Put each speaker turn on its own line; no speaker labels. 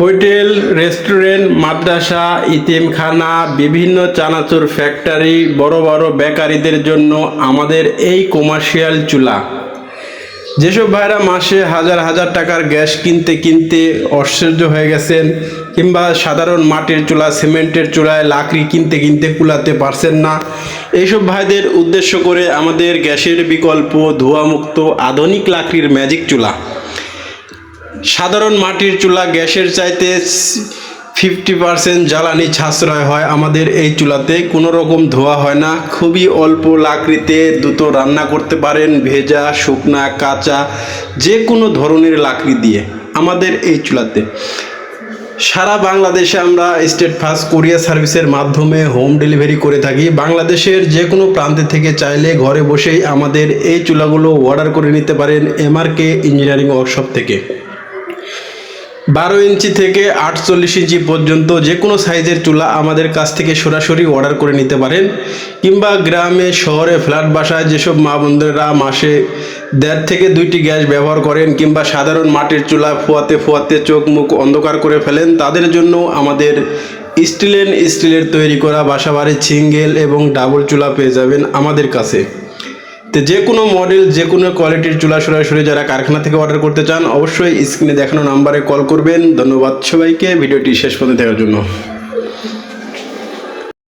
Hotel, restaurant, মাদ্রাসা, ইতিমখানা, বিভিন্ন চানাচুর factory, বড় বড় বেকারিদের জন্য আমাদের এই কমার্শিয়াল চুলা। যেসব ভাইরা মাসে হাজার হাজার টাকার গ্যাস কিনতে কিনতে ঐশ্বর্য হয়ে গেছেন কিংবা সাধারণ মাটির চুলা, সিমেন্টের চুলায় লাকড়ি কিনতে কিনতে কুলাতে পারছেন না এইসব ভাইদের উদ্দেশ্য করে আমাদের গ্যাসের বিকল্প ধোঁয়ামুক্ত আধুনিক লাকড়ির ম্যাজিক চুলা। সাধারণ মাটির চুলা গ্যাসের চাইতে ফিফটি পার্সেন্ট জ্বালানি সাশ্রয় হয়। আমাদের এই চুলাতে কোনো রকম ধোয়া হয় না। খুবই অল্প লাকড়িতে দ্রুত রান্না করতে পারেন, ভেজা, শুকনা, কাঁচা যে কোনো ধরনের লাকড়ি দিয়ে আমাদের এই চুলাতে। সারা বাংলাদেশে আমরা স্টেট ফার্স্ট কোরিয়ার সার্ভিসের মাধ্যমে হোম ডেলিভারি করে থাকি। বাংলাদেশের যে কোনো প্রান্তে থেকে চাইলে ঘরে বসেই আমাদের এই চুলাগুলো অর্ডার করে নিতে পারেন এমআরকে ইঞ্জিনিয়ারিং ওয়ার্কশপ থেকে। বারো ইঞ্চি থেকে আটচল্লিশ ইঞ্চি পর্যন্ত যে কোনো সাইজের চুলা আমাদের কাছ থেকে সরাসরি অর্ডার করে নিতে পারেন। কিংবা গ্রামে, শহরে, ফ্ল্যাট বাসায় যেসব মা বোনদেরা মাসে দেড় থেকে দুইটি গ্যাস ব্যবহার করেন কিংবা সাধারণ মাটির চুলা ফোয়াতে ফোয়াতে চোখ মুখ অন্ধকার করে ফেলেন, তাদের জন্য আমাদের স্টিলেন স্টিলের তৈরি করা বাসাবাড়ির সিঙ্গেল এবং ডাবল চুলা পেয়ে যাবেন আমাদের কাছে। তো যে কোনো মডেল যে কোনো কোয়ালিটির চুলা সরাসরি যারা কারখানা থেকে অর্ডার করতে চান, অবশ্যই স্ক্রিনে দেখানো নাম্বারে কল করবেন। ধন্যবাদ সবাইকে। ভিডিওটি শেষ পর্যন্ত দেওয়ার জন্য।